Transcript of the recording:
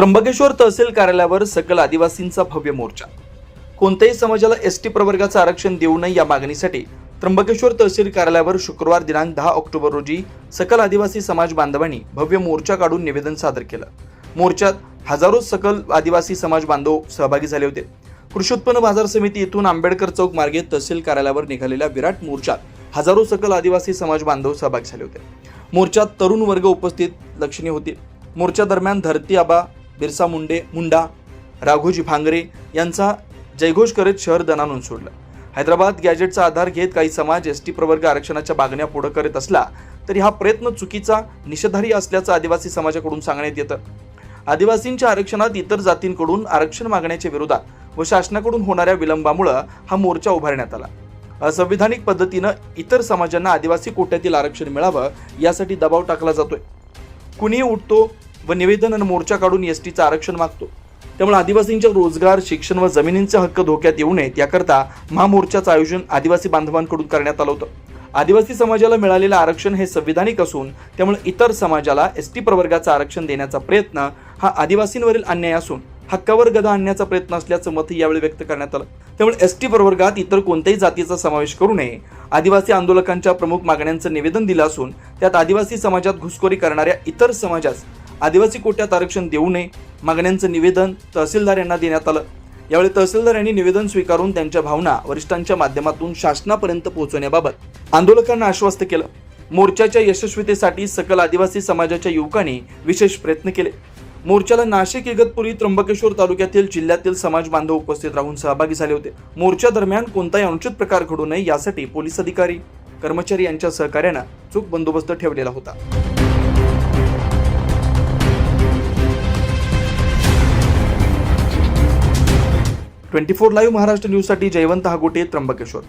त्र्यंबकेश्वर तहसील कार्यालयावर सकल आदिवासींचा भव्य मोर्चा. कोणत्याही समाजाला एस टी प्रवर्गाचं आरक्षण देऊ नये या मागणीसाठी त्र्यंबकेश्वर तहसील कार्यालयावर शुक्रवार दिनांक दहा ऑक्टोबर रोजी सकल आदिवासी समाज बांधवांनी भव्य मोर्चा काढून निवेदन सादर केलं. मोर्चात हजारो सकल आदिवासी समाज बांधव सहभागी झाले होते. कृषी उत्पन्न बाजार समिती येथून आंबेडकर चौक मार्गे तहसील कार्यालयावर निघालेल्या विराट मोर्चात हजारो सकल आदिवासी समाज बांधव सहभागी झाले होते. मोर्चात तरुण वर्ग उपस्थित लक्षणीय होते. मोर्चा दरम्यान धरती आबा बिरसा मुंडे मुंडा राघोजी भांगरे यांचा जयघोष करत शहर दणानून सोडलं. हैदराबाद गॅजेटचा आधार घेत काही समाज एस टी प्रवर्ग आरक्षणाच्या मागण्या पुढे करत असला तरी हा प्रयत्न चुकीचा निषेधारी असल्याचं आदिवासी समाजाकडून सांगण्यात येतं. आदिवासींच्या आरक्षणात इतर जातींकडून आरक्षण मागण्याच्या विरोधात व शासनाकडून होणाऱ्या विलंबामुळं हा मोर्चा उभारण्यात आला. असंविधानिक पद्धतीनं इतर समाजांना आदिवासी कोट्यातील आरक्षण मिळावं यासाठी दबाव टाकला जातोय. कुणीही उठतो व निवेदन आणि मोर्चा काढून एस टीचं आरक्षण मागतो. त्यामुळे आदिवासींच्या रोजगार शिक्षण व जमिनींचे हक्क धोक्यात येऊ नयेत याकरता महामोर्चाचं आयोजन आदिवासी बांधवांकडून करण्यात आलं होतं. आदिवासी समाजाला मिळालेलं आरक्षण हे संविधानिक असून त्यामुळे इतर समाजाला एस टी प्रवर्गाचं आरक्षण देण्याचा प्रयत्न हा आदिवासींवरील अन्याय असून हक्कावर गदा आणण्याचा प्रयत्न असल्याचं मत यावेळी व्यक्त करण्यात आलं. त्यामुळे एस टी प्रवर्गात इतर कोणत्याही जातीचा समावेश करू नये आदिवासी आंदोलकांच्या प्रमुख मागण्यांचं निवेदन दिलं असून त्यात आदिवासी समाजात घुसखोरी करणाऱ्या इतर समाजास आदिवासी कोट्यात आरक्षण देऊ नये मागण्यांचं निवेदन तहसीलदार यांना देण्यात आलं. यावेळी तहसीलदार यांनी निवेदन स्वीकारून त्यांच्या भावना वरिष्ठांच्या माध्यमातून शासनापर्यंत पोहोचवण्याबाबत आंदोलकांना आश्वस्त केलं. मोर्चाच्या यशस्वीतेसाठी सकल आदिवासी समाजाच्या युवकांनी विशेष प्रयत्न केले. मोर्चाला नाशिक इगतपुरी त्र्यंबकेश्वर तालुक्यातील जिल्ह्यातील समाज बांधव उपस्थित राहून सहभागी झाले होते. मोर्चा दरम्यान कोणताही अनुचित प्रकार घडू नये यासाठी पोलीस अधिकारी कर्मचारी यांच्या सहकार्यानं चूक बंदोबस्त ठेवलेला होता. ट्वेंटी फोर लाईव्ह महाराष्ट्र न्यूजसाठी जयवंत हागोटे त्र्यंबकेश्वर.